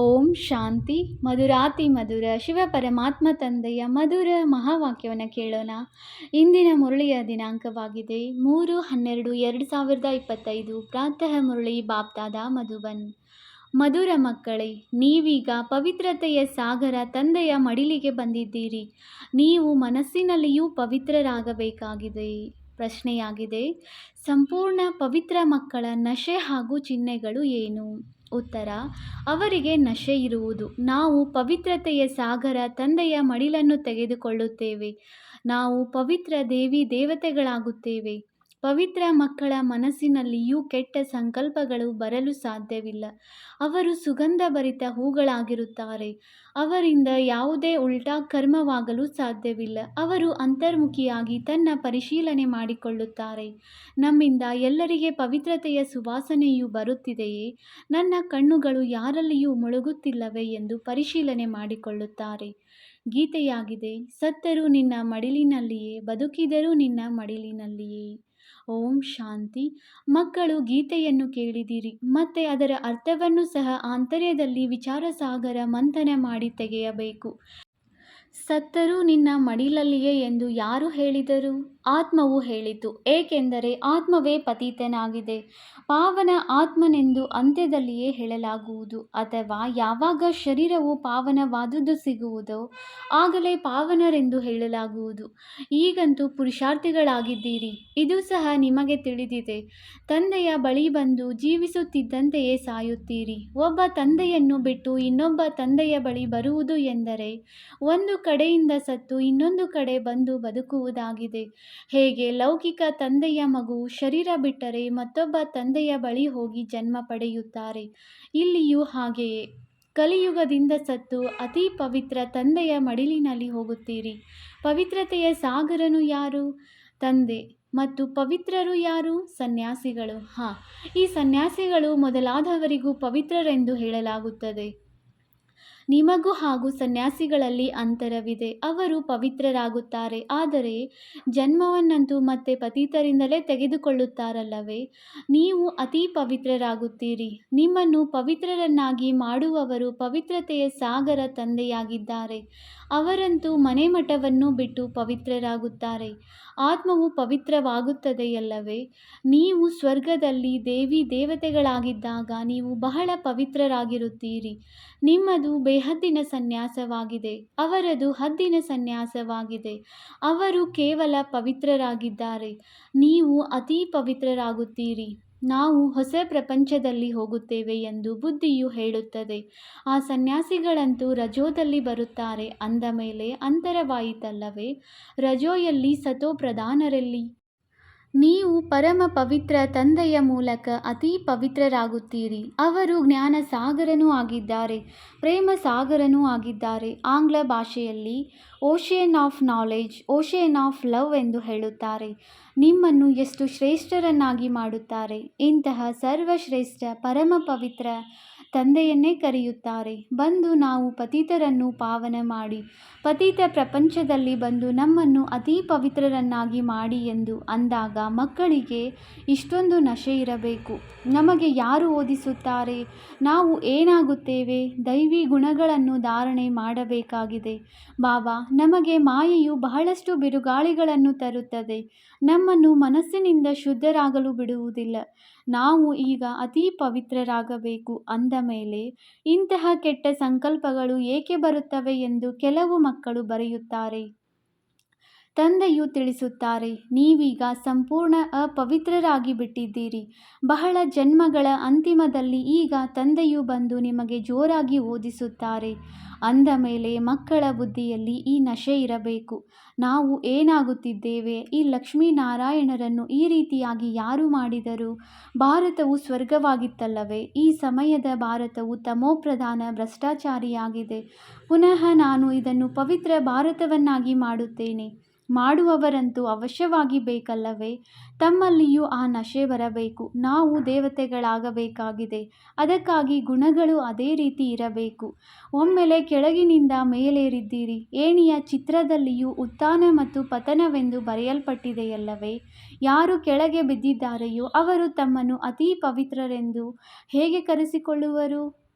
ಓಂ ಶಾಂತಿ ಮಧುರಾತಿ ಮಧುರ ಶಿವ ಪರಮಾತ್ಮ ತಂದೆಯ ಮಧುರ ಮಹಾವಾಕ್ಯವನ್ನು ಕೇಳೋಣ. ಇಂದಿನ ಮುರಳಿಯ ದಿನಾಂಕವಾಗಿದೆ. ಮೂರು ಹನ್ನೆರಡು ಎರಡು ಸಾವಿರದ ಇಪ್ಪತ್ತೈದು. ಪ್ರಾತಃ ಮುರಳಿ ಬಾಪ್ತಾದ ಮಧುಬನ್. ಮಧುರ ಮಕ್ಕಳೇ, ನೀವೀಗ ಪವಿತ್ರತೆಯ ಸಾಗರ ತಂದೆಯ ಮಡಿಲಿಗೆ ಬಂದಿದ್ದೀರಿ. ನೀವು ಮನಸ್ಸಿನಲ್ಲಿಯೂ ಪವಿತ್ರರಾಗಬೇಕಾಗಿದೆ. ಪ್ರಶ್ನೆಯಾಗಿದೆ, ಸಂಪೂರ್ಣ ಪವಿತ್ರ ಮಕ್ಕಳ ನಶೆ ಹಾಗೂ ಚಿಹ್ನೆಗಳು ಏನು? ಉತ್ತರ ಅವರಿಗೆ ನಶೆ ಇರುವುದು. ನಾವು ಪವಿತ್ರತೆಯ ಸಾಗರ ತಂದೆಯ ಮಡಿಲನ್ನು ತೆಗೆದುಕೊಳ್ಳುತ್ತೇವೆ. ನಾವು ಪವಿತ್ರ ದೇವಿ ದೇವತೆಗಳಾಗುತ್ತೇವೆ. ಪವಿತ್ರ ಮಕ್ಕಳ ಮನಸ್ಸಿನಲ್ಲಿಯೂ ಕೆಟ್ಟ ಸಂಕಲ್ಪಗಳು ಬರಲು ಸಾಧ್ಯವಿಲ್ಲ. ಅವರು ಸುಗಂಧಭರಿತ ಹೂಗಳಾಗಿರುತ್ತಾರೆ. ಅವರಿಂದ ಯಾವುದೇ ಉಲ್ಟಾ ಕರ್ಮವಾಗಲು ಸಾಧ್ಯವಿಲ್ಲ. ಅವರು ಅಂತರ್ಮುಖಿಯಾಗಿ ತನ್ನ ಪರಿಶೀಲನೆ ಮಾಡಿಕೊಳ್ಳುತ್ತಾರೆ. ನಮ್ಮಿಂದ ಎಲ್ಲರಿಗೆ ಪವಿತ್ರತೆಯ ಸುವಾಸನೆಯು ಬರುತ್ತಿದೆಯೇ? ನನ್ನ ಕಣ್ಣುಗಳು ಯಾರಲ್ಲಿಯೂ ಮುಳುಗುತ್ತಿಲ್ಲವೇ ಎಂದು ಪರಿಶೀಲನೆ ಮಾಡಿಕೊಳ್ಳುತ್ತಾರೆ. ಗೀತೆಯಾಗಿದೆ, ಸತ್ತರೂ ನಿನ್ನ ಮಡಿಲಿನಲ್ಲಿಯೇ, ಬದುಕಿದರೂ ನಿನ್ನ ಮಡಿಲಿನಲ್ಲಿಯೇ. ಓಂ ಶಾಂತಿ. ಮಕ್ಕಳು ಗೀತೆಯನ್ನು ಕೇಳಿದಿರಿ, ಮತ್ತೆ ಅದರ ಅರ್ಥವನ್ನು ಸಹ ಆಂತರ್ಯದಲ್ಲಿ ವಿಚಾರಸಾಗರ ಮಂಥನ ಮಾಡಿ ತೆಗೆಯಬೇಕು. ಸತ್ತರೂ ನಿನ್ನ ಮಡಿಲಲ್ಲಿಯೇ ಎಂದು ಯಾರು ಹೇಳಿದರು? ಆತ್ಮವು ಹೇಳಿತು, ಏಕೆಂದರೆ ಆತ್ಮವೇ ಪತಿತನಾಗಿದೆ. ಪಾವನ ಆತ್ಮನೆಂದು ಅಂತ್ಯದಲ್ಲಿಯೇ ಹೇಳಲಾಗುವುದು. ಅಥವಾ ಯಾವಾಗ ಶರೀರವು ಪಾವನವಾದುದು ಸಿಗುವುದೋ, ಆಗಲೇ ಪಾವನರೆಂದು ಹೇಳಲಾಗುವುದು. ಈಗಂತೂ ಪುರುಷಾರ್ಥಿಗಳಾಗಿದ್ದೀರಿ. ಇದು ಸಹ ನಿಮಗೆ ತಿಳಿದಿದೆ. ತಂದೆಯ ಬಳಿ ಬಂದು ಜೀವಿಸುತ್ತಿದ್ದಂತೆಯೇ ಸಾಯುತ್ತೀರಿ. ಒಬ್ಬ ತಂದೆಯನ್ನು ಬಿಟ್ಟು ಇನ್ನೊಬ್ಬ ತಂದೆಯ ಬಳಿ ಬರುವುದು ಎಂದರೆ, ಒಂದು ಕಡೆಯಿಂದ ಸತ್ತು ಇನ್ನೊಂದು ಕಡೆ ಬಂದು ಬದುಕುವುದಾಗಿದೆ. ಹೇಗೆ ಲೌಕಿಕ ತಂದೆಯ ಮಗು ಶರೀರ ಬಿಟ್ಟರೆ ಮತ್ತೊಬ್ಬ ತಂದೆಯ ಬಳಿ ಹೋಗಿ ಜನ್ಮ ಪಡೆಯುತ್ತಾರೆ? ಇಲ್ಲಿಯೂ ಹಾಗೆಯೇ. ಕಲಿಯುಗದಿಂದ ಸತ್ತು ಅತಿ ಪವಿತ್ರ ತಂದೆಯ ಮಡಿಲಿನಲ್ಲಿ ಹೋಗುತ್ತೀರಿ. ಪವಿತ್ರತೆಯ ಸಾಗರನು ಯಾರು? ತಂದೆ ಮತ್ತು ಪವಿತ್ರರು ಯಾರು? ಸನ್ಯಾಸಿಗಳು. ಹಾಂ, ಈ ಸನ್ಯಾಸಿಗಳು ಮೊದಲಾದವರಿಗೂ ಪವಿತ್ರರೆಂದು ಹೇಳಲಾಗುತ್ತದೆ. ನಿಮಗೂ ಹಾಗೂ ಸನ್ಯಾಸಿಗಳಲ್ಲಿ ಅಂತರವಿದೆ. ಅವರು ಪವಿತ್ರರಾಗುತ್ತಾರೆ. ಆದರೆ ಜನ್ಮವನ್ನಂತೂ ಮತ್ತೆ ಪತೀತರಿಂದಲೇ ತೆಗೆದುಕೊಳ್ಳುತ್ತಾರಲ್ಲವೇ? ನೀವು ಅತಿ ಪವಿತ್ರರಾಗುತ್ತೀರಿ. ನಿಮ್ಮನ್ನು ಪವಿತ್ರರನ್ನಾಗಿ ಮಾಡುವವರು ಪವಿತ್ರತೆಯ ಸಾಗರ ತಂದೆಯಾಗಿದ್ದಾರೆ. ಅವರಂತೂ ಮನೆ ಮಠವನ್ನು ಬಿಟ್ಟು ಪವಿತ್ರರಾಗುತ್ತಾರೆ. ಆತ್ಮವು ಪವಿತ್ರವಾಗುತ್ತದೆಯಲ್ಲವೇ? ನೀವು ಸ್ವರ್ಗದಲ್ಲಿ ದೇವಿ ದೇವತೆಗಳಾಗಿದ್ದಾಗ ನೀವು ಬಹಳ ಪವಿತ್ರರಾಗಿರುತ್ತೀರಿ. ನಿಮ್ಮದು ಬೇಹದ್ದಿನ ಸನ್ಯಾಸವಾಗಿದೆ. ಅವರದು ಹದ್ದಿನ ಸನ್ಯಾಸವಾಗಿದೆ. ಅವರು ಕೇವಲ ಪವಿತ್ರರಾಗಿದ್ದಾರೆ. ನೀವು ಅತೀ ಪವಿತ್ರರಾಗುತ್ತೀರಿ. ನಾವು ಹೊಸ ಪ್ರಪಂಚದಲ್ಲಿ ಹೋಗುತ್ತೇವೆ ಎಂದು ಬುದ್ಧಿಯು ಹೇಳುತ್ತದೆ. ಆ ಸನ್ಯಾಸಿಗಳಂತೂ ರಜೋದಲ್ಲಿ ಬರುತ್ತಾರೆ. ಅಂದ ಮೇಲೆ, ಅಂತರವಾಯಿತಲ್ಲವೇ? ರಜೋಯಲ್ಲಿ ಸತೋ ಪ್ರಧಾನರಲ್ಲಿ ನೀವು ಪರಮ ಪವಿತ್ರ ತಂದೆಯ ಮೂಲಕ ಅತಿ ಪವಿತ್ರರಾಗುತ್ತೀರಿ. ಅವರು ಜ್ಞಾನ ಸಾಗರನೂ ಆಗಿದ್ದಾರೆ ಪ್ರೇಮ ಸಾಗರನೂ ಆಗಿದ್ದಾರೆ. ಆಂಗ್ಲ ಭಾಷೆಯಲ್ಲಿ ocean of knowledge ocean of love ಎಂದು ಹೇಳುತ್ತಾರೆ. ನಿಮ್ಮನ್ನು ಎಷ್ಟು ಶ್ರೇಷ್ಠರನ್ನಾಗಿ ಮಾಡುತ್ತಾರೆ. ಇಂತಹ ಸರ್ವಶ್ರೇಷ್ಠ, ಪರಮ ಪವಿತ್ರ ತಂದೆಯನ್ನೇ ಕರೆಯುತ್ತಾರೆ. ಬಂದು ನಾವು ಪತಿತರನ್ನು ಪಾವನ ಮಾಡಿ. ಪತಿತ ಪ್ರಪಂಚದಲ್ಲಿ ಬಂದು ನಮ್ಮನ್ನು ಅತಿ ಪವಿತ್ರರನ್ನಾಗಿ ಮಾಡಿ ಎಂದು ಅಂದಾಗ ಮಕ್ಕಳಿಗೆ ಇಷ್ಟೊಂದು ನಶೆ ಇರಬೇಕು. ನಮಗೆ ಯಾರು ಓದಿಸುತ್ತಾರೆ? ನಾವು ಏನಾಗುತ್ತೇವೆ? ದೈವಿ ಗುಣಗಳನ್ನು ಧಾರಣೆ ಮಾಡಬೇಕಾಗಿದೆ. ಬಾಬಾ, ನಮಗೆ ಮಾಯೆಯು ಬಹಳಷ್ಟು ಬಿರುಗಾಳಿಗಳನ್ನು ತರುತ್ತದೆ. ನಮ್ಮನ್ನು ಮನಸ್ಸಿನಿಂದ ಶುದ್ಧರಾಗಲು ಬಿಡುವುದಿಲ್ಲ. ನಾವು ಈಗ ಅತಿ ಪವಿತ್ರರಾಗಬೇಕು ಅಂದ ಮೇಲೆ ಇಂತಹ ಕೆಟ್ಟ ಸಂಕಲ್ಪಗಳು ಏಕೆ ಬರುತ್ತವೆ ಎಂದು ಕೆಲವು ಮಕ್ಕಳು ಬರೆಯುತ್ತಾರೆ. ತಂದೆಯು ತಿಳಿಸುತ್ತಾರೆ, ನೀವೀಗ ಸಂಪೂರ್ಣ ಅಪವಿತ್ರರಾಗಿ ಬಿಟ್ಟಿದ್ದೀರಿ. ಬಹಳ ಜನ್ಮಗಳ ಅಂತಿಮದಲ್ಲಿ ಈಗ ತಂದೆಯು ಬಂದು ನಿಮಗೆ ಜೋರಾಗಿ ಓದಿಸುತ್ತಾರೆ. ಅಂದ ಮೇಲೆ ಮಕ್ಕಳ ಬುದ್ಧಿಯಲ್ಲಿ ಈ ನಶೆ ಇರಬೇಕು. ನಾವು ಏನಾಗುತ್ತಿದ್ದೇವೆ? ಈ ಲಕ್ಷ್ಮೀನಾರಾಯಣರನ್ನು ಈ ರೀತಿಯಾಗಿ ಯಾರು ಮಾಡಿದರು? ಭಾರತವು ಸ್ವರ್ಗವಾಗಿತ್ತಲ್ಲವೇ? ಈ ಸಮಯದ ಭಾರತವು ತಮೋಪ್ರಧಾನ ಭ್ರಷ್ಟಾಚಾರಿಯಾಗಿದೆ. ಪುನಃ ನಾನು ಇದನ್ನು ಪವಿತ್ರ ಭಾರತವನ್ನಾಗಿ ಮಾಡುತ್ತೇನೆ. ಮಾಡುವವರಂತೂ ಅವಶ್ಯವಾಗಿ ಬೇಕಲ್ಲವೇ? ತಮ್ಮಲ್ಲಿಯೂ ಆ ನಶೆ ಬರಬೇಕು. ನಾವು ದೇವತೆಗಳಾಗಬೇಕಾಗಿದೆ. ಅದಕ್ಕಾಗಿ ಗುಣಗಳು ಅದೇ ರೀತಿ ಇರಬೇಕು. ಒಮ್ಮೆಲೆ ಕೆಳಗಿನಿಂದ ಮೇಲೇರಿದ್ದೀರಿ. ಏಣಿಯ ಚಿತ್ರದಲ್ಲಿಯೂ ಉತ್ಥಾನ ಮತ್ತು ಪತನವೆಂದು ಬರೆಯಲ್ಪಟ್ಟಿದೆಯಲ್ಲವೇ? ಯಾರು ಕೆಳಗೆ ಬಿದ್ದಿದ್ದಾರೆಯೋ ಅವರು ತಮ್ಮನ್ನು ಅತೀ ಪವಿತ್ರರೆಂದು ಹೇಗೆ ಕರೆಸಿಕೊಳ್ಳುವರು?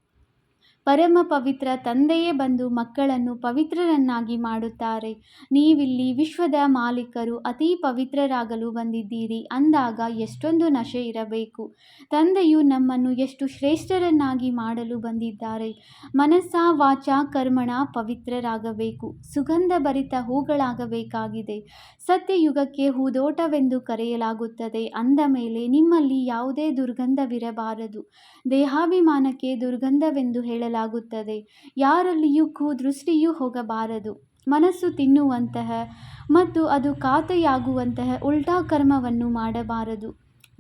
ಪರಮ ಪವಿತ್ರ ತಂದೆಯೇ ಬಂದು ಮಕ್ಕಳನ್ನು ಪವಿತ್ರರನ್ನಾಗಿ ಮಾಡುತ್ತಾರೆ. ನೀವಿಲ್ಲಿ ವಿಶ್ವದ ಮಾಲೀಕರು ಅತಿ ಪವಿತ್ರರಾಗಲು ಬಂದಿದ್ದೀರಿ ಅಂದಾಗ ಎಷ್ಟೊಂದು ನಶೆ ಇರಬೇಕು. ತಂದೆಯು ನಮ್ಮನ್ನು ಎಷ್ಟು ಶ್ರೇಷ್ಠರನ್ನಾಗಿ ಮಾಡಲು ಬಂದಿದ್ದಾರೆ. ಮನಸ್ಸ ವಾಚ ಕರ್ಮಣ ಪವಿತ್ರರಾಗಬೇಕು. ಸುಗಂಧ ಭರಿತ ಹೂಗಳಾಗಬೇಕಾಗಿದೆ. ಸತ್ಯಯುಗಕ್ಕೆ ಹೂದೋಟವೆಂದು ಕರೆಯಲಾಗುತ್ತದೆ. ಅಂದ ಮೇಲೆ ನಿಮ್ಮಲ್ಲಿ ಯಾವುದೇ ದುರ್ಗಂಧವಿರಬಾರದು. ದೇಹಾಭಿಮಾನಕ್ಕೆ ದುರ್ಗಂಧವೆಂದು ಹೇಳಲಾಗುತ್ತದೆ. ಯಾರಲ್ಲಿಯೂ ಕುದೃಷ್ಟಿಯೂ ಹೋಗಬಾರದು. ಮನಸ್ಸು ತಿನ್ನುವಂತಹ ಮತ್ತು ಅದು ಖಾತೆಯಾಗುವಂತಹ ಉಲ್ಟಾ ಕರ್ಮವನ್ನು ಮಾಡಬಾರದು.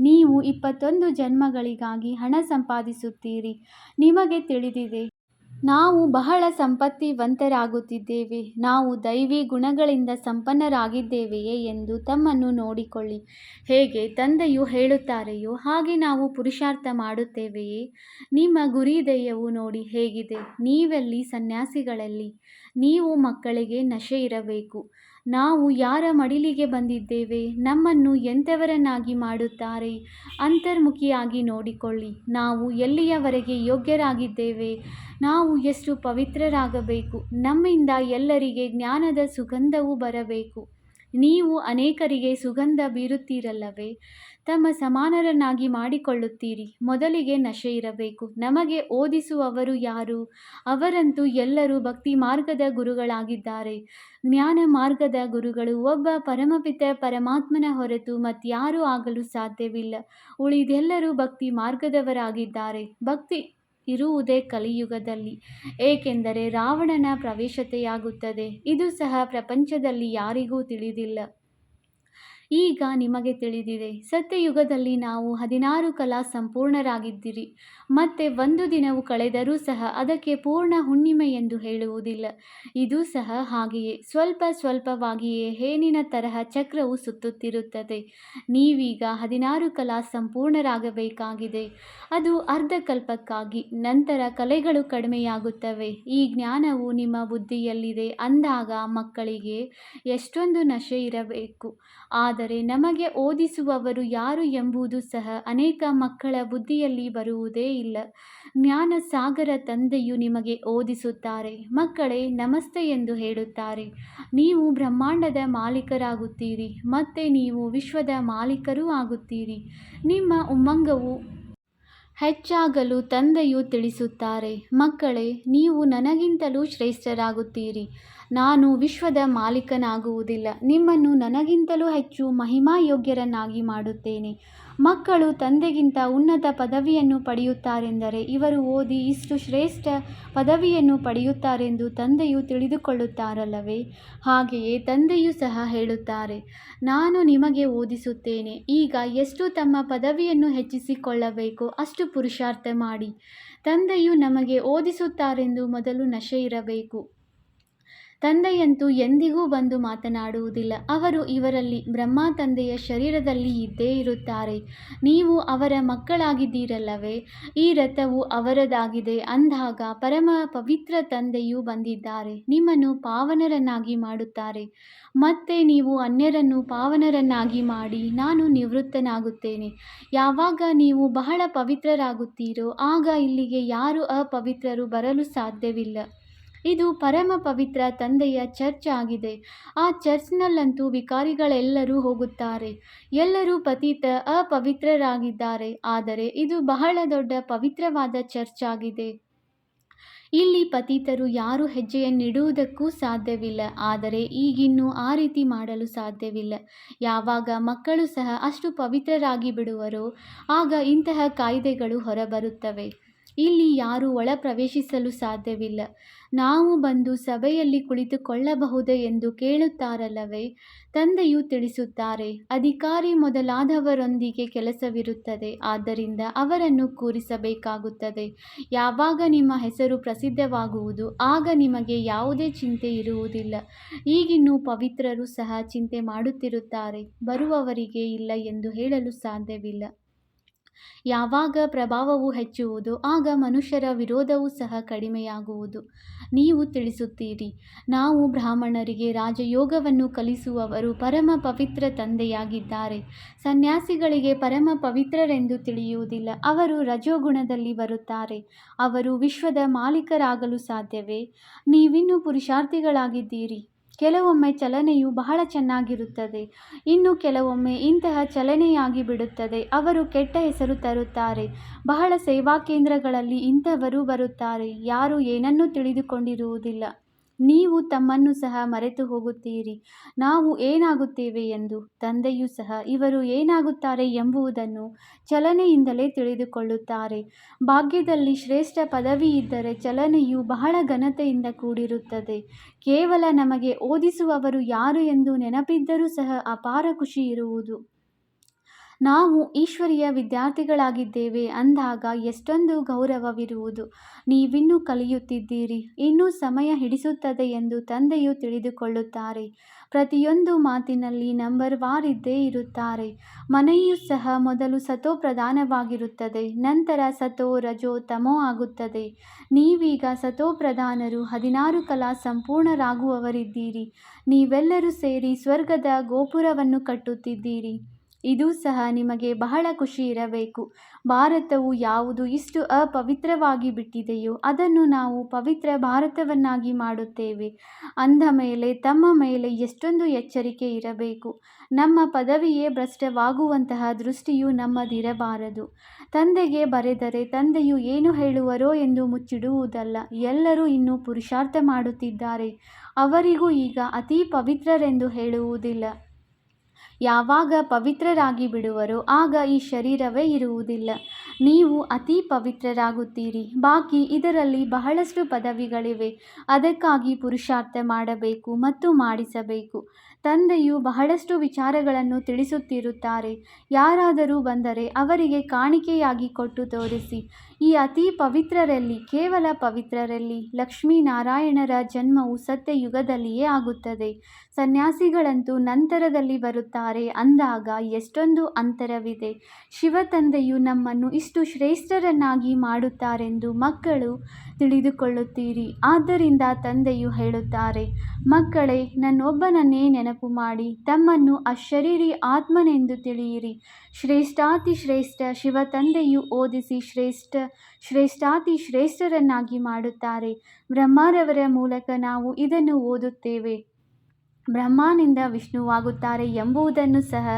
ನೀವು ಇಪ್ಪತ್ತೊಂದು ಜನ್ಮಗಳಿಗಾಗಿ ಹಣ ಸಂಪಾದಿಸುತ್ತೀರಿ. ನಿಮಗೆ ತಿಳಿದಿದೆ. ನಾವು ಬಹಳ ಸಂಪತ್ತಿವಂತರಾಗುತ್ತಿದ್ದೇವೆ. ನಾವು ದೈವಿ ಗುಣಗಳಿಂದ ಸಂಪನ್ನರಾಗಿದ್ದೇವೆಯೇ ಎಂದು ತಮ್ಮನ್ನು ನೋಡಿಕೊಳ್ಳಿ. ಹೇಗೆ? ತಂದೆಯು ಹೇಳುತ್ತಾರೆಯೋ? ಹಾಗೆ ನಾವು ಪುರುಷಾರ್ಥ ಮಾಡುತ್ತೇವೆಯೇ? ನಿಮ್ಮ ಗುರಿದೆಯವು ನೋಡಿ ಹೇಗಿದೆ. ನೀವೆಲ್ಲಿ ಸನ್ಯಾಸಿಗಳಲ್ಲಿ? ನೀವು ಮಕ್ಕಳಿಗೆ ನಶೆ ಇರಬೇಕು. ನಾವು ಯಾರ ಮಡಿಲಿಗೆ ಬಂದಿದ್ದೇವೆ? ನಮ್ಮನ್ನು ಎಂಥವರನ್ನಾಗಿ ಮಾಡುತ್ತಾರೆ? ಅಂತರ್ಮುಖಿಯಾಗಿ ನೋಡಿಕೊಳ್ಳಿ. ನಾವು ಎಲ್ಲಿಯವರೆಗೆ ಯೋಗ್ಯರಾಗಿದ್ದೇವೆ? ನಾವು ಎಷ್ಟು ಪವಿತ್ರರಾಗಬೇಕು? ನಮ್ಮಿಂದ ಎಲ್ಲರಿಗೆ ಜ್ಞಾನದ ಸುಗಂಧವು ಬರಬೇಕು. ನೀವು ಅನೇಕರಿಗೆ ಸುಗಂಧ ಬೀರುತ್ತೀರಲ್ಲವೇ? ತಮ್ಮ ಸಮಾನರನ್ನಾಗಿ ಮಾಡಿಕೊಳ್ಳುತ್ತೀರಿ. ಮೊದಲಿಗೆ ನಶೆ ಇರಬೇಕು. ನಮಗೆ ಓದಿಸುವವರು ಯಾರು? ಅವರಂತೂ ಎಲ್ಲರೂ ಭಕ್ತಿ ಮಾರ್ಗದ ಗುರುಗಳಾಗಿದ್ದಾರೆ. ಜ್ಞಾನ ಮಾರ್ಗದ ಗುರುಗಳು, ಒಬ್ಬ ಪರಮಪಿತ ಪರಮಾತ್ಮನ ಹೊರತು ಮತ್ತಾರೂ ಆಗಲು ಸಾಧ್ಯವಿಲ್ಲ. ಉಳಿದೆಲ್ಲರೂ ಭಕ್ತಿ ಮಾರ್ಗದವರಾಗಿದ್ದಾರೆ. ಭಕ್ತಿ ಇರುವುದೇ ಕಲಿಯುಗದಲ್ಲಿ. ಏಕೆಂದರೆ ರಾವಣನ ಪ್ರವೇಶತೆಯಾಗುತ್ತದೆ. ಇದು ಸಹ ಪ್ರಪಂಚದಲ್ಲಿ ಯಾರಿಗೂ ತಿಳಿದಿಲ್ಲ. ಈಗ ನಿಮಗೆ ತಿಳಿದಿದೆ, ಸತ್ಯಯುಗದಲ್ಲಿ ನಾವು ಹದಿನಾರು ಕಲಾ ಸಂಪೂರ್ಣರಾಗಿದ್ದೀರಿ. ಮತ್ತೆ ಒಂದು ದಿನವು ಕಳೆದರೂ ಸಹ ಅದಕ್ಕೆ ಪೂರ್ಣ ಹುಣ್ಣಿಮೆ ಎಂದು ಹೇಳುವುದಿಲ್ಲ. ಇದು ಸಹ ಹಾಗೆಯೇ. ಸ್ವಲ್ಪ ಸ್ವಲ್ಪವಾಗಿಯೇ ಹೇನಿನ ತರಹ ಚಕ್ರವು ಸುತ್ತುತ್ತಿರುತ್ತದೆ. ನೀವೀಗ ಹದಿನಾರು ಕಲಾ ಸಂಪೂರ್ಣರಾಗಬೇಕಾಗಿದೆ. ಅದು ಅರ್ಧಕಲ್ಪಕ್ಕಾಗಿ ನಂತರ ಕಲೆಗಳು ಕಡಿಮೆಯಾಗುತ್ತವೆ. ಈ ಜ್ಞಾನವು ನಿಮ್ಮ ಬುದ್ಧಿಯಲ್ಲಿದೆ ಅಂದಾಗ ಮಕ್ಕಳಿಗೆ ಎಷ್ಟೊಂದು ನಶೆ ಇರಬೇಕು. ಆದರೆ ನಮಗೆ ಓದಿಸುವವರು ಯಾರು ಎಂಬುದು ಸಹ ಅನೇಕ ಮಕ್ಕಳ ಬುದ್ಧಿಯಲ್ಲಿ ಬರುವುದೇ ಇಲ್ಲ. ಜ್ಞಾನ ಸಾಗರ ತಂದೆಯು ನಿಮಗೆ ಓದಿಸುತ್ತಾರೆ. ಮಕ್ಕಳೇ, ನಮಸ್ತೆ ಎಂದು ಹೇಳುತ್ತಾರೆ. ನೀವು ಬ್ರಹ್ಮಾಂಡದ ಮಾಲೀಕರಾಗುತ್ತೀರಿ, ಮತ್ತೆ ನೀವು ವಿಶ್ವದ ಮಾಲೀಕರೂ ಆಗುತ್ತೀರಿ. ನಿಮ್ಮ ಉಮ್ಮಂಗವು ಹೆಚ್ಚಾಗಲು ತಂದೆಯು ತಿಳಿಸುತ್ತಾರೆ, ಮಕ್ಕಳೇ, ನೀವು ನನಗಿಂತಲೂ ಶ್ರೇಷ್ಠರಾಗುತ್ತೀರಿ. ನಾನು ವಿಶ್ವದ ಮಾಲೀಕನಾಗುವುದಿಲ್ಲ. ನಿಮ್ಮನ್ನು ನನಗಿಂತಲೂ ಹೆಚ್ಚು ಮಹಿಮಾಯೋಗ್ಯರನ್ನಾಗಿ ಮಾಡುತ್ತೇನೆ. ಮಕ್ಕಳು ತಂದೆಗಿಂತ ಉನ್ನತ ಪದವಿಯನ್ನು ಪಡೆಯುತ್ತಾರೆಂದರೆ ಇವರು ಓದಿ ಇಷ್ಟು ಶ್ರೇಷ್ಠ ಪದವಿಯನ್ನು ಪಡೆಯುತ್ತಾರೆಂದು ತಂದೆಯು ತಿಳಿದುಕೊಳ್ಳುತ್ತಾರಲ್ಲವೇ? ಹಾಗೆಯೇ ತಂದೆಯು ಸಹ ಹೇಳುತ್ತಾರೆ, ನಾನು ನಿಮಗೆ ಓದಿಸುತ್ತೇನೆ, ಈಗ ಎಷ್ಟು ತಮ್ಮ ಪದವಿಯನ್ನು ಹೆಚ್ಚಿಸಿಕೊಳ್ಳಬೇಕು ಅಷ್ಟು ಪುರುಷಾರ್ಥ ಮಾಡಿ. ತಂದೆಯು ನಮಗೆ ಓದಿಸುತ್ತಾರೆಂದು ಮೊದಲು ನಶೆ ಇರಬೇಕು. ತಂದೆಯಂತೂ ಎಂದಿಗೂ ಬಂದು ಮಾತನಾಡುವುದಿಲ್ಲ. ಅವರು ಇವರಲ್ಲಿ ಬ್ರಹ್ಮ ತಂದೆಯ ಶರೀರದಲ್ಲಿ ಇದ್ದೇ ಇರುತ್ತಾರೆ. ನೀವು ಅವರ ಮಕ್ಕಳಾಗಿದ್ದೀರಲ್ಲವೇ? ಈ ರಥವು ಅವರದಾಗಿದೆ ಅಂದಾಗ ಪರಮ ಪವಿತ್ರ ತಂದೆಯು ಬಂದಿದ್ದಾರೆ. ನಿಮ್ಮನ್ನು ಪಾವನರನ್ನಾಗಿ ಮಾಡುತ್ತಾರೆ. ಮತ್ತೆ ನೀವು ಅನ್ಯರನ್ನು ಪಾವನರನ್ನಾಗಿ ಮಾಡಿ ನಾನು ನಿವೃತ್ತನಾಗುತ್ತೇನೆ. ಯಾವಾಗ ನೀವು ಬಹಳ ಪವಿತ್ರರಾಗುತ್ತೀರೋ ಆಗ ಇಲ್ಲಿಗೆ ಯಾರು ಅಪವಿತ್ರರು ಬರಲು ಸಾಧ್ಯವಿಲ್ಲ. ಇದು ಪರಮ ಪವಿತ್ರ ತಂದೆಯ ಚರ್ಚ್ ಆಗಿದೆ. ಆ ಚರ್ಚ್ನಲ್ಲಂತೂ ವಿಕಾರಿಗಳೆಲ್ಲರೂ ಹೋಗುತ್ತಾರೆ. ಎಲ್ಲರೂ ಪತಿತ, ಅಪವಿತ್ರರಾಗಿದ್ದಾರೆ. ಆದರೆ ಇದು ಬಹಳ ದೊಡ್ಡ ಪವಿತ್ರವಾದ ಚರ್ಚ್ ಆಗಿದೆ. ಇಲ್ಲಿ ಪತಿತರು ಯಾರು ಹೆಜ್ಜೆಯನ್ನಿಡುವುದಕ್ಕೂ ಸಾಧ್ಯವಿಲ್ಲ. ಆದರೆ ಈಗಿನ್ನೂ ಆ ರೀತಿ ಮಾಡಲು ಸಾಧ್ಯವಿಲ್ಲ. ಯಾವಾಗ ಮಕ್ಕಳು ಸಹ ಅಷ್ಟು ಪವಿತ್ರರಾಗಿ ಬಿಡುವರೋ, ಆಗ ಇಂತಹ ಕಾಯ್ದೆಗಳು ಹೊರಬರುತ್ತವೆ. ಇಲ್ಲಿ ಯಾರೂ ಒಳ ಪ್ರವೇಶಿಸಲು ಸಾಧ್ಯವಿಲ್ಲ. ನಾವು ಬಂದು ಸಭೆಯಲ್ಲಿ ಕುಳಿತುಕೊಳ್ಳಬಹುದೇ ಎಂದು ಕೇಳುತ್ತಾರಲ್ಲವೇ? ತಂದೆಯು ತಿಳಿಸುತ್ತಾರೆ, ಅಧಿಕಾರಿ ಮೊದಲಾದವರೊಂದಿಗೆ ಕೆಲಸವಿರುತ್ತದೆ, ಆದ್ದರಿಂದ ಅವರನ್ನು ಕೂರಿಸಬೇಕಾಗುತ್ತದೆ. ಯಾವಾಗ ನಿಮ್ಮ ಹೆಸರು ಪ್ರಸಿದ್ಧವಾಗುವುದು, ಆಗ ನಿಮಗೆ ಯಾವುದೇ ಚಿಂತೆ ಇರುವುದಿಲ್ಲ. ಈಗಿನ್ನೂ ಪವಿತ್ರರು ಸಹ ಚಿಂತೆ ಮಾಡುತ್ತಿರುತ್ತಾರೆ, ಬರುವವರಿಗೆ ಇಲ್ಲ ಎಂದು ಹೇಳಲು ಸಾಧ್ಯವಿಲ್ಲ. ಯಾವಾಗ ಪ್ರಭಾವವು ಹೆಚ್ಚುವುದು, ಆಗ ಮನುಷ್ಯರ ವಿರೋಧವೂ ಸಹ ಕಡಿಮೆಯಾಗುವುದು. ನೀವು ತಿಳಿಸುತ್ತೀರಿ. ನಾವು ಬ್ರಾಹ್ಮಣರಿಗೆ ರಾಜಯೋಗವನ್ನು ಕಲಿಸುವವರು ಪರಮ ಪವಿತ್ರ ತಂದೆಯಾಗಿದ್ದಾರೆ. ಸನ್ಯಾಸಿಗಳಿಗೆ ಪರಮ ಪವಿತ್ರರೆಂದು ತಿಳಿಯುವುದಿಲ್ಲ. ಅವರು ರಜೋಗುಣದಲ್ಲಿ ಬರುತ್ತಾರೆ. ಅವರು ವಿಶ್ವದ ಮಾಲೀಕರಾಗಲು ಸಾಧ್ಯವೇ? ನೀವಿನ್ನೂ ಪುರುಷಾರ್ಥಿಗಳಾಗಿದ್ದೀರಿ. ಕೆಲವೊಮ್ಮೆ ಚಲನೆಯು ಬಹಳ ಚೆನ್ನಾಗಿರುತ್ತದೆ. ಇನ್ನು ಕೆಲವೊಮ್ಮೆ ಇಂತಹ ಚಲನೆಯಾಗಿ ಬಿಡುತ್ತದೆ. ಅವರು ಕೆಟ್ಟ ಹೆಸರು ತರುತ್ತಾರೆ. ಬಹಳ ಸೇವಾ ಕೇಂದ್ರಗಳಲ್ಲಿ ಇಂಥವರು ಬರುತ್ತಾರೆ. ಯಾರು ಏನನ್ನೂ ತಿಳಿದುಕೊಂಡಿರುವುದಿಲ್ಲ. ನೀವು ತಮ್ಮನ್ನು ಸಹ ಮರೆತು ಹೋಗುತ್ತೀರಿ. ನಾವು ಏನಾಗುತ್ತೇವೆ ಎಂದು ತಂದೆಯೂ ಸಹ, ಇವರು ಏನಾಗುತ್ತಾರೆ ಎಂಬುವುದನ್ನು ಚಲನೆಯಿಂದಲೇ ತಿಳಿದುಕೊಳ್ಳುತ್ತಾರೆ. ಭಾಗ್ಯದಲ್ಲಿ ಶ್ರೇಷ್ಠ ಪದವಿ ಇದ್ದರೆ ಚಲನೆಯು ಬಹಳ ಘನತೆಯಿಂದ ಕೂಡಿರುತ್ತದೆ. ಕೇವಲ ನಮಗೆ ಓದಿಸುವವರು ಯಾರು ಎಂದು ನೆನಪಿದ್ದರೂ ಸಹ ಅಪಾರ ಖುಷಿ ಇರುವುದು. ನಾವು ಈಶ್ವರಿಯ ವಿದ್ಯಾರ್ಥಿಗಳಾಗಿದ್ದೇವೆ ಅಂದಾಗ ಎಷ್ಟೊಂದು ಗೌರವವಿರುವುದು. ನೀವಿನ್ನೂ ಕಲಿಯುತ್ತಿದ್ದೀರಿ, ಇನ್ನೂ ಸಮಯ ಹಿಡಿಸುತ್ತದೆ ಎಂದು ತಂದೆಯು ತಿಳಿದುಕೊಳ್ಳುತ್ತಾರೆ. ಪ್ರತಿಯೊಂದು ಮಾತಿನಲ್ಲಿ ನಂಬರ್ ಇದ್ದೇ ಇರುತ್ತಾರೆ. ಮನೆಯೂ ಸಹ ಮೊದಲು ಸತೋ ಪ್ರಧಾನವಾಗಿರುತ್ತದೆ, ನಂತರ ಸತೋ, ರಜೋ, ತಮೋ ಆಗುತ್ತದೆ. ನೀವೀಗ ಸತೋ ಪ್ರಧಾನರು ಹದಿನಾರು ಕಲಾ ಸಂಪೂರ್ಣರಾಗುವವರಿದ್ದೀರಿ. ನೀವೆಲ್ಲರೂ ಸೇರಿ ಸ್ವರ್ಗದ ಗೋಪುರವನ್ನು ಕಟ್ಟುತ್ತಿದ್ದೀರಿ. ಇದು ಸಹ ನಿಮಗೆ ಬಹಳ ಖುಷಿ ಇರಬೇಕು. ಭಾರತವು ಯಾವುದು ಇಷ್ಟು ಅಪವಿತ್ರವಾಗಿ ಬಿಟ್ಟಿದೆಯೋ ಅದನ್ನು ನಾವು ಪವಿತ್ರ ಭಾರತವನ್ನಾಗಿ ಮಾಡುತ್ತೇವೆ. ಅಂದ ಮೇಲೆ, ತಮ್ಮ ಮೇಲೆ ಎಷ್ಟೊಂದು ಎಚ್ಚರಿಕೆ ಇರಬೇಕು. ನಮ್ಮ ಪದವಿಯೇ ಭ್ರಷ್ಟವಾಗುವಂತಹ ದೃಷ್ಟಿಯು ನಮ್ಮದಿರಬಾರದು. ತಂದೆಗೆ ಬರೆದರೆ ತಂದೆಯು ಏನು ಹೇಳುವರೋ ಎಂದು ಮುಚ್ಚಿಡುವುದಲ್ಲ. ಎಲ್ಲರೂ ಇನ್ನೂ ಪುರುಷಾರ್ಥ ಮಾಡುತ್ತಿದ್ದಾರೆ. ಅವರಿಗೂ ಈಗ ಅತಿ ಪವಿತ್ರರೆಂದು ಹೇಳುವುದಿಲ್ಲ. ಯಾವಾಗ ಪವಿತ್ರರಾಗಿ ಬಿಡುವರೋ ಆಗ ಈ ಶರೀರವೇ ಇರುವುದಿಲ್ಲ. ನೀವು ಅತಿ ಪವಿತ್ರರಾಗುತ್ತೀರಿ. ಬಾಕಿ ಇದರಲ್ಲಿ ಬಹಳಷ್ಟು ಪದವಿಗಳಿವೆ. ಅದಕ್ಕಾಗಿ ಪುರುಷಾರ್ಥ ಮಾಡಬೇಕು ಮತ್ತು ಮಾಡಿಸಬೇಕು. ತಂದೆಯು ಬಹಳಷ್ಟು ವಿಚಾರಗಳನ್ನು ತಿಳಿಸುತ್ತಿರುತ್ತಾರೆ. ಯಾರಾದರೂ ಬಂದರೆ ಅವರಿಗೆ ಕಾಣಿಕೆಯಾಗಿ ಕೊಟ್ಟು ತೋರಿಸಿ. ಈ ಅತಿ ಪವಿತ್ರರಲ್ಲಿ, ಕೇವಲ ಪವಿತ್ರರಲ್ಲಿ ಲಕ್ಷ್ಮೀನಾರಾಯಣರ ಜನ್ಮವು ಸತ್ಯಯುಗದಲ್ಲಿಯೇ ಆಗುತ್ತದೆ. ಸನ್ಯಾಸಿಗಳಂತೂ ನಂತರದಲ್ಲಿ ಬರುತ್ತಾರೆ ಅಂದಾಗ ಎಷ್ಟೊಂದು ಅಂತರವಿದೆ. ಶಿವತಂದೆಯು ನಮ್ಮನ್ನು ಇಷ್ಟು ಶ್ರೇಷ್ಠರನ್ನಾಗಿ ಮಾಡುತ್ತಾರೆಂದು ಮಕ್ಕಳು ತಿಳಿದುಕೊಳ್ಳುತ್ತೀರಿ. ಆದ್ದರಿಂದ ತಂದೆಯು ಹೇಳುತ್ತಾರೆ, ಮಕ್ಕಳೇ, ನನ್ನೊಬ್ಬನನ್ನೇ ನೆನಪು ಮಾಡಿ, ತಮ್ಮನ್ನು ಅಶರೀರಿ ಆತ್ಮನೆಂದು ತಿಳಿಯಿರಿ. ಶ್ರೇಷ್ಠಾತಿ ಶ್ರೇಷ್ಠ ಶಿವತಂದೆಯು ಓದಿಸಿ ಶ್ರೇಷ್ಠ, ಶ್ರೇಷ್ಠಾತಿ ಶ್ರೇಷ್ಠರನ್ನಾಗಿ ಮಾಡುತ್ತಾರೆ. ಬ್ರಹ್ಮರವರ ಮೂಲಕ ನಾವು ಇದನ್ನು ಓದುತ್ತೇವೆ. ಬ್ರಹ್ಮನಿಂದ ವಿಷ್ಣುವಾಗುತ್ತಾರೆ ಎಂಬುದನ್ನು ಸಹ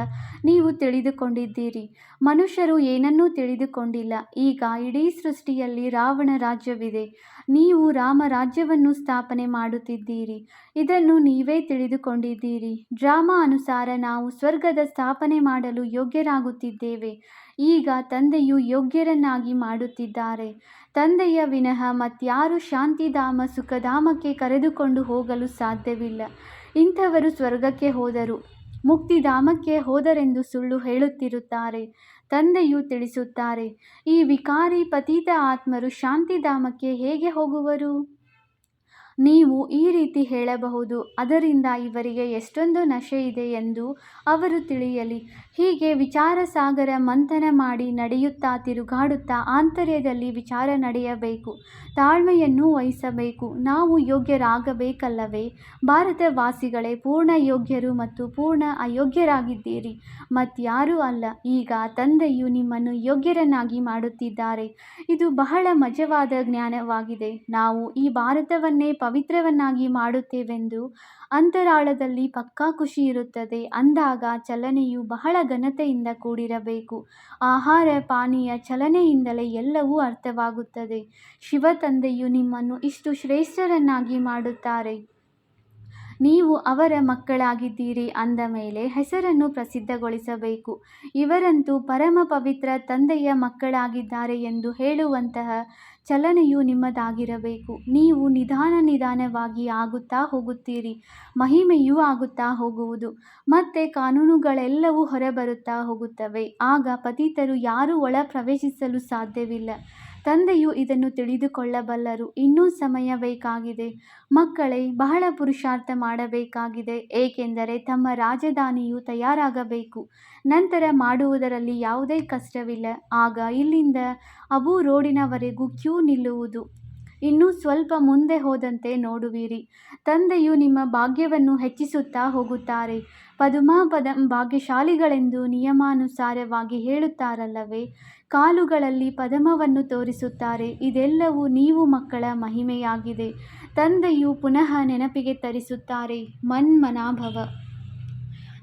ನೀವು ತಿಳಿದುಕೊಂಡಿದ್ದೀರಿ. ಮನುಷ್ಯರು ಏನನ್ನೂ ತಿಳಿದುಕೊಂಡಿಲ್ಲ. ಈಗ ಇಡೀ ಸೃಷ್ಟಿಯಲ್ಲಿ ರಾವಣ ರಾಜ್ಯವಿದೆ. ನೀವು ರಾಮ ರಾಜ್ಯವನ್ನು ಸ್ಥಾಪನೆ ಮಾಡುತ್ತಿದ್ದೀರಿ. ಇದನ್ನು ನೀವೇ ತಿಳಿದುಕೊಂಡಿದ್ದೀರಿ. ಡ್ರಾಮಾ ಅನುಸಾರ ನಾವು ಸ್ವರ್ಗದ ಸ್ಥಾಪನೆ ಮಾಡಲು ಯೋಗ್ಯರಾಗುತ್ತಿದ್ದೇವೆ. ಈಗ ತಂದೆಯು ಯೋಗ್ಯರನ್ನಾಗಿ ಮಾಡುತ್ತಿದ್ದಾರೆ. ತಂದೆಯ ವಿನಃ ಮತ್ಯಾರೂ ಶಾಂತಿಧಾಮ ಸುಖಧಾಮಕ್ಕೆ ಕರೆದುಕೊಂಡು ಹೋಗಲು ಸಾಧ್ಯವಿಲ್ಲ. ಇಂಥವರು ಸ್ವರ್ಗಕ್ಕೆ ಹೋದರು. ಮುಕ್ತಿಧಾಮಕ್ಕೆ ಹೋದರೆಂದು ಸುಳ್ಳು ಹೇಳುತ್ತಿರುತ್ತಾರೆ, ತಂದೆಯು ತಿಳಿಸುತ್ತಾರೆ, ಈ ವಿಕಾರಿ ಪತೀತ ಆತ್ಮರು ಶಾಂತಿಧಾಮಕ್ಕೆ ಹೇಗೆ ಹೋಗುವರು? ನೀವು ಈ ರೀತಿ ಹೇಳಬಹುದು, ಅದರಿಂದ ಇವರಿಗೆ ಎಷ್ಟೊಂದು ನಶೆ ಇದೆ ಎಂದು ಅವರು ತಿಳಿಯಲಿ. ಹೀಗೆ ವಿಚಾರ ಸಾಗರ ಮಂಥನ ಮಾಡಿ ನಡೆಯುತ್ತಾ ತಿರುಗಾಡುತ್ತಾ ಆಂತರ್ಯದಲ್ಲಿ ವಿಚಾರ ನಡೆಯಬೇಕು, ತಾಳ್ಮೆಯನ್ನು ವಹಿಸಬೇಕು, ನಾವು ಯೋಗ್ಯರಾಗಬೇಕಲ್ಲವೇ? ಭಾರತವಾಸಿಗಳೇ, ಪೂರ್ಣ ಯೋಗ್ಯರು ಮತ್ತು ಪೂರ್ಣ ಅಯೋಗ್ಯರಾಗಿದ್ದೀರಿ. ಮತ್ತಾರೂ ಅಲ್ಲ, ಈಗ ತಂದೆಯು ನಿಮ್ಮನ್ನು ಯೋಗ್ಯರನ್ನಾಗಿ ಮಾಡುತ್ತಿದ್ದಾರೆ. ಇದು ಬಹಳ ಮಜವಾದ ಜ್ಞಾನವಾಗಿದೆ. ನಾವು ಈ ಭಾರತವನ್ನೇ ಪವಿತ್ರವನ್ನಾಗಿ ಮಾಡುತ್ತೇವೆಂದು ಅಂತರಾಳದಲ್ಲಿ ಪಕ್ಕಾ ಖುಷಿ ಇರುತ್ತದೆ. ಅಂದಾಗ ಚಲನೆಯು ಬಹಳ ಘನತೆಯಿಂದ ಕೂಡಿರಬೇಕು. ಆಹಾರ ಪಾನೀಯ ಚಲನೆಯಿಂದಲೇ ಎಲ್ಲವೂ ಅರ್ಥವಾಗುತ್ತದೆ. ಶಿವ ತಂದೆಯು ನಿಮ್ಮನ್ನು ಇಷ್ಟು ಶ್ರೇಷ್ಠರನ್ನಾಗಿ ಮಾಡುತ್ತಾರೆ. ನೀವು ಅವರ ಮಕ್ಕಳಾಗಿದ್ದೀರಿ ಅಂದ ಮೇಲೆ ಹೆಸರನ್ನು ಪ್ರಸಿದ್ಧಗೊಳಿಸಬೇಕು. ಇವರಂತೂ ಪರಮ ಪವಿತ್ರ ತಂದೆಯ ಮಕ್ಕಳಾಗಿದ್ದಾರೆ ಎಂದು ಹೇಳುವಂತಹ ಚಲನೆಯು ನಿಮ್ಮದಾಗಿರಬೇಕು. ನೀವು ನಿಧಾನ ನಿಧಾನವಾಗಿ ಆಗುತ್ತಾ ಹೋಗುತ್ತೀರಿ. ಮಹಿಮೆಯೂ ಆಗುತ್ತಾ ಹೋಗುವುದು. ಮತ್ತೆ ಕಾನೂನುಗಳೆಲ್ಲವೂ ಹೊರಬರುತ್ತಾ ಹೋಗುತ್ತವೆ. ಆಗ ಪತಿತರು ಯಾರೂ ಒಳ ಪ್ರವೇಶಿಸಲು ಸಾಧ್ಯವಿಲ್ಲ. ತಂದೆಯು ಇದನ್ನು ತಿಳಿದುಕೊಳ್ಳಬಲ್ಲರು. ಇನ್ನೂ ಸಮಯ ಬೇಕಾಗಿದೆ. ಮಕ್ಕಳೇ, ಬಹಳ ಪುರುಷಾರ್ಥ ಮಾಡಬೇಕಾಗಿದೆ. ಏಕೆಂದರೆ ತಮ್ಮ ರಾಜಧಾನಿಯು ತಯಾರಾಗಬೇಕು. ನಂತರ ಮಾಡುವುದರಲ್ಲಿ ಯಾವುದೇ ಕಷ್ಟವಿಲ್ಲ. ಆಗ ಇಲ್ಲಿಂದ ಅಬು ರೋಡಿನವರೆಗೂ ಕ್ಯೂ ನಿಲ್ಲುವುದು. ಇನ್ನೂ ಸ್ವಲ್ಪ ಮುಂದೆ ಹೋದಂತೆ ನೋಡುವಿರಿ. ತಂದೆಯು ನಿಮ್ಮ ಭಾಗ್ಯವನ್ನು ಹೆಚ್ಚಿಸುತ್ತಾ ಹೋಗುತ್ತಾರೆ. ಪದುಮಾಪದಂ ಭಾಗ್ಯಶಾಲಿಗಳೆಂದು ನಿಯಮಾನುಸಾರವಾಗಿ ಹೇಳುತ್ತಾರಲ್ಲವೇ? ಕಾಲುಗಳಲ್ಲಿ ಪದಮವನ್ನು ತೋರಿಸುತ್ತಾರೆ. ಇದೆಲ್ಲವೂ ನೀವು ಮಕ್ಕಳ ಮಹಿಮೆಯಾಗಿದೆ. ತಂದೆಯು ಪುನಃ ನೆನಪಿಗೆ ತರಿಸುತ್ತಾರೆ. ಮನ್ಮನಾಭವ.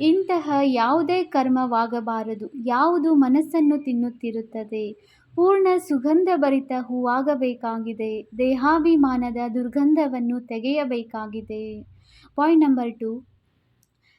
ಇಂತಹ ಯಾವುದೇ ಕರ್ಮವಾಗಬಾರದು. ಯಾವುದು ಮನಸ್ಸನ್ನು ತಿನ್ನುತ್ತಿರುತ್ತದೆ. ಪೂರ್ಣ ಸುಗಂಧಭರಿತ ಹೂವಾಗಬೇಕಾಗಿದೆ. ದೇಹಾಭಿಮಾನದ ದುರ್ಗಂಧವನ್ನು ತೆಗೆಯಬೇಕಾಗಿದೆ. Point number two.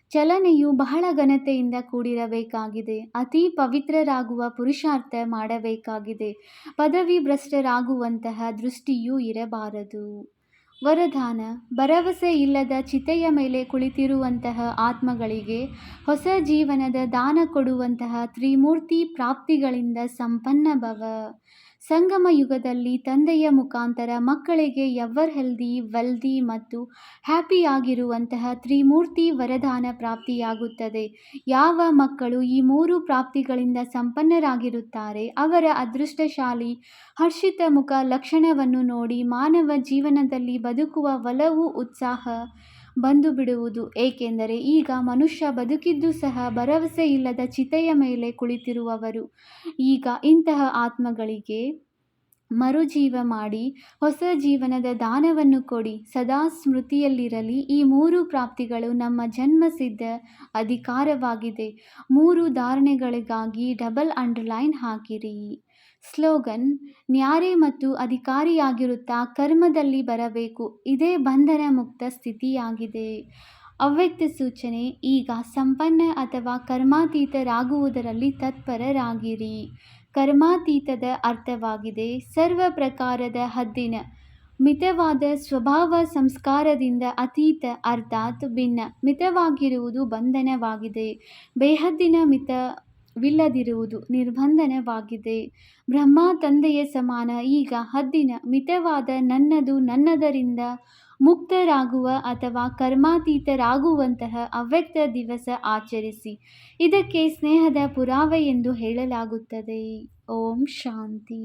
ಚಲನೆಯು ಬಹಳ ಘನತೆಯಿಂದ ಕೂಡಿರಬೇಕಾಗಿದೆ. ಅತಿ ಪವಿತ್ರರಾಗುವ ಪುರುಷಾರ್ಥ ಮಾಡಬೇಕಾಗಿದೆ. ಪದವಿ ಭ್ರಷ್ಟರಾಗುವಂತಹ ದೃಷ್ಟಿಯೂ ಇರಬಾರದು. ವರದಾನ, ಭರವಸೆ ಇಲ್ಲದ ಚಿತೆಯ ಮೇಲೆ ಕುಳಿತಿರುವಂತಹ ಆತ್ಮಗಳಿಗೆ ಹೊಸ ಜೀವನದ ದಾನ ಕೊಡುವಂತಹ ತ್ರಿಮೂರ್ತಿ ಪ್ರಾಪ್ತಿಗಳಿಂದ ಸಂಪನ್ನ ಭವ. ಸಂಗಮ ಯುಗದಲ್ಲಿ ತಂದೆಯ ಮುಖಾಂತರ ಮಕ್ಕಳಿಗೆ ಎವರ್ ಹೆಲ್ದಿ, ವೆಲ್ದಿ ಮತ್ತು ಹ್ಯಾಪಿಯಾಗಿರುವಂತಹ ತ್ರಿಮೂರ್ತಿ ವರದಾನ ಪ್ರಾಪ್ತಿಯಾಗುತ್ತದೆ. ಯಾವ ಮಕ್ಕಳು ಈ ಮೂರು ಪ್ರಾಪ್ತಿಗಳಿಂದ ಸಂಪನ್ನರಾಗಿರುತ್ತಾರೆ, ಅವರ ಅದೃಷ್ಟಶಾಲಿ ಹರ್ಷಿತ ಮುಖ ಲಕ್ಷಣವನ್ನು ನೋಡಿ ಮಾನವ ಜೀವನದಲ್ಲಿ ಬದುಕುವ ಒಲವು, ಉತ್ಸಾಹ ಬಂದು ಬಿಡುವುದು. ಏಕೆಂದರೆ ಈಗ ಮನುಷ್ಯ ಬದುಕಿದ್ದು ಸಹ ಭರವಸೆ ಇಲ್ಲದ ಚಿತೆಯ ಮೇಲೆ ಕುಳಿತಿರುವವರು. ಈಗ ಇಂತಹ ಆತ್ಮಗಳಿಗೆ ಮರುಜೀವ ಮಾಡಿ ಹೊಸ ಜೀವನದ ದಾನವನ್ನು ಕೊಡಿ. ಸದಾ ಸ್ಮೃತಿಯಲ್ಲಿರಲಿ. ಈ ಮೂರು ಪ್ರಾಪ್ತಿಗಳು ನಮ್ಮ ಜನ್ಮಸಿದ್ಧ ಅಧಿಕಾರವಾಗಿದೆ. ಮೂರು ಧಾರಣೆಗಳಿಗಾಗಿ ಡಬಲ್ ಅಂಡರ್ಲೈನ್ ಹಾಕಿರಿ. ಸ್ಲೋಗನ್, ನ್ಯಾರೆ ಮತ್ತು ಅಧಿಕಾರಿಯಾಗಿರುತ್ತಾ ಕರ್ಮದಲ್ಲಿ ಬರಬೇಕು. ಇದೇ ಬಂಧನ ಮುಕ್ತ ಸ್ಥಿತಿಯಾಗಿದೆ ಅವ್ಯಕ್ತ ಸೂಚನೆ, ಈಗ ಸಂಪನ್ನ ಅಥವಾ ಕರ್ಮಾತೀತರಾಗುವುದರಲ್ಲಿ ತತ್ಪರರಾಗಿರಿ. ಕರ್ಮಾತೀತದ ಅರ್ಥವಾಗಿದೆ, ಸರ್ವ ಪ್ರಕಾರದ ಹದ್ದಿನ, ಮಿತವಾದ ಸ್ವಭಾವ ಸಂಸ್ಕಾರದಿಂದ ಅತೀತ ಅರ್ಥಾತ್ ಭಿನ್ನ, ಮಿತವಾಗಿರುವುದು ಬಂಧನವಾಗಿದೆ. ಬೇಹದ್ದಿನ ಮಿತವಿಲ್ಲದಿರುವುದು ನಿರ್ಬಂಧನವಾಗಿದೆ. ಬ್ರಹ್ಮ ತಂದೆಯ ಸಮಾನ. ಈಗ ಹದ್ದಿನ ಮಿತವಾದ ನನ್ನದು ನನ್ನದರಿಂದ ಮುಕ್ತರಾಗುವ ಅಥವಾ ಕರ್ಮಾತೀತರಾಗುವಂತಹ ಅವ್ಯಕ್ತ ದಿವಸ ಆಚರಿಸಿ. ಇದಕ್ಕೆ ಸ್ನೇಹದ ಪುರಾವೆ ಎಂದು ಹೇಳಲಾಗುತ್ತದೆ. ಓಂ ಶಾಂತಿ.